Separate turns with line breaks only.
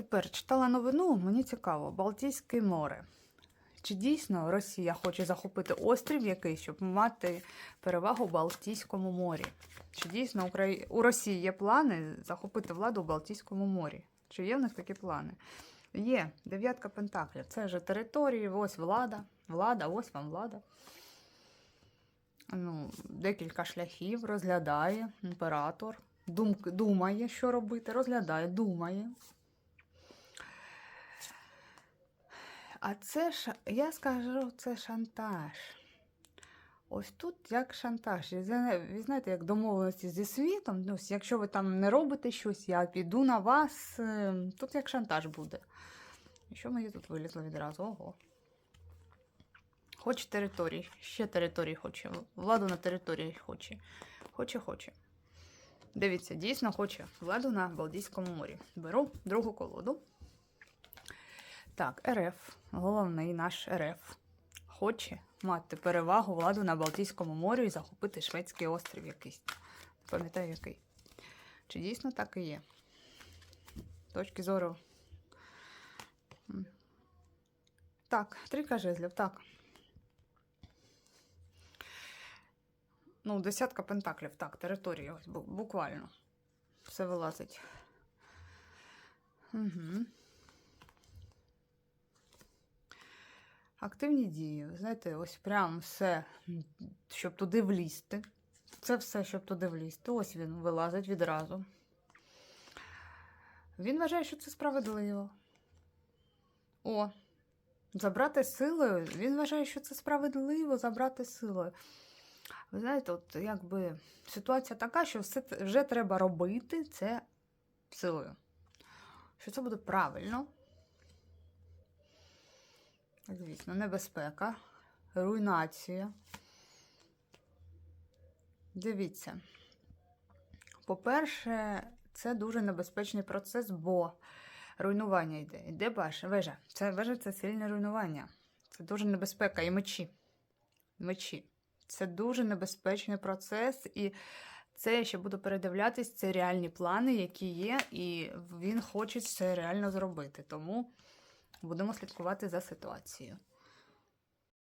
Тепер читала новину, мені цікаво, Балтійське море. Чи дійсно Росія хоче захопити острів якийсь, щоб мати перевагу в Балтійському морі? Чи дійсно у Росії є плани захопити владу в Балтійському морі? Чи є в них такі плани? Є дев'ятка пентаклів. Це вже території, ось влада. Влада, ось вам влада. Ну, декілька шляхів розглядає імператор. Дум... Думає, що робити, розглядає, думає. А це ж, я скажу, це шантаж. Ось тут як шантаж. Ви знаєте, як домовленості зі світом, ну, якщо ви там не робите щось, я піду на вас. е, Тут як шантаж буде. І що мені тут вилізло відразу? Ого. Хоче території, ще території хоче. Владу на території хоче. Хоче, хоче. Дивіться, дійсно хоче владу на Балтійському морі. Беру другу колоду. Так, РФ, головний наш РФ, хоче мати перевагу владу на Балтійському морі і захопити шведський острів якийсь. Пам'ятаю який. Чи дійсно так і є? Точки зору. Так, трійка жезлів, так. Ну, десятка пентаклів, так, територія, ось буквально. Все вилазить. Угу. Активні дії. Знаєте, ось прям все, щоб туди влізти. Це все, щоб туди влізти. Ось він вилазить відразу. Він вважає, що це справедливо. О, забрати силою. Він вважає, що це справедливо забрати силою. Ви знаєте, от якби ситуація така, що все вже треба робити це силою. Що це буде правильно. Звісно, небезпека, руйнація. Дивіться. По-перше, це дуже небезпечний процес, бо руйнування йде. Йде вежа. Це вежа це сильне руйнування. Це дуже небезпека. І мечі. Мечі. Це дуже небезпечний процес, і це я ще буду передивлятись, це реальні плани, які є, і він хоче це реально зробити. Тому будемо слідкувати за ситуацією.